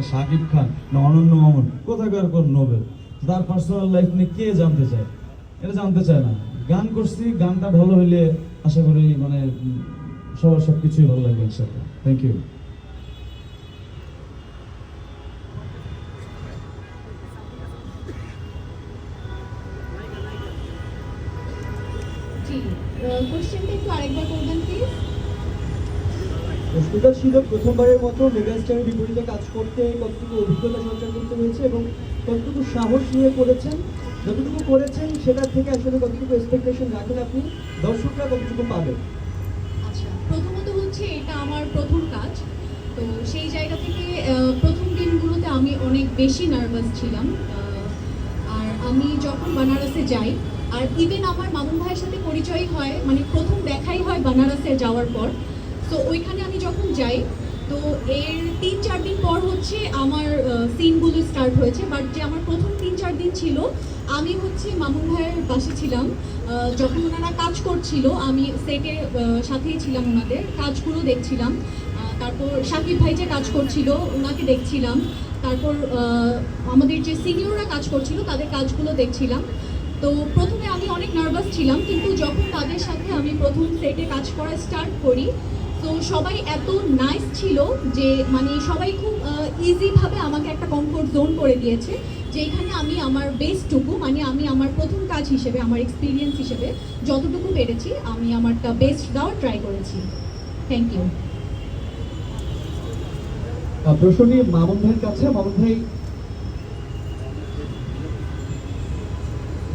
না শাকিব খান না অনন্য মামুন, কোথাকার কোন নোবেল? তার পার্সোনাল লাইফ নিয়ে কে জানতে চায়? এটা জানতে চায় না। গান করছি, গানটা ভালো হইলে আশা করি মানে সবার সব কিছুই ভালো লাগবে ইনশাল্লাহ থ্যাংক ইউ প্রশ্নটা ছিল, প্রথমবারের মতো মেগাস্টারের বিপরীতে কাজ করতে কতটুকু অভিজ্ঞতা সঞ্চয় করতে হয়েছে এবং কতটুকু সাহস নিয়ে করেছেন, যতটুকু করেছেন সেটার থেকে আসলে কতটুকু এক্সপেকটেশন রাখেন আপনি, দর্শকরা কতটুকু পাবেন? আচ্ছা প্রথমত হচ্ছে এটা আমার প্রথম কাজ। তো সেই জায়গা থেকে প্রথম দিনগুলোতে আমি অনেক বেশি নার্ভাস ছিলাম। আর আমি যখন বানারসে যাই, আর ইভেন আমার মামুন ভাইয়ের সাথে পরিচয় হয় মানে প্রথম দেখাই হয় বানারসে যাওয়ার পর তো ওইখানে আমি যখন যাই, তো এর তিন চার দিন পর হচ্ছে আমার সিনগুলো স্টার্ট হয়েছে। বাট যে আমার প্রথম তিন চার দিন ছিল, আমি হচ্ছে মামুন ভাইয়ের পাশে ছিলাম। যখন ওনারা কাজ করছিল, আমি সেটের সাথেই ছিলাম ওনাদের। কাজগুলো দেখছিলাম। তারপর সাকিব ভাই যে কাজ করছিল ওনাকে দেখছিলাম। তারপর আমাদের যে সিনিয়ররা কাজ করছিল, তাদের কাজগুলো দেখছিলাম। তো প্রথমে আমি অনেক নার্ভাস ছিলাম, কিন্তু যখন তাদের সাথে আমি প্রথম সেটে কাজ করা স্টার্ট করি তো সবাই এত নাইস ছিল যে মানে সবাই খুব ইজিভাবে আমাকে একটা কমফোর্ট জোন করে দিয়েছে যে এখানে আমি আমার বেস্টটুকু মানে আমি আমার প্রথম কাজ হিসেবে, আমার এক্সপিরিয়েন্স হিসেবে যতটুকু পেরেছি, আমি আমারটা বেস্ট দেওয়ার ট্রাই করেছি। থ্যাংক ইউ প্রশ্ন নিয়ে মামুন ভাইয়ের কাছে। মামুন ভাই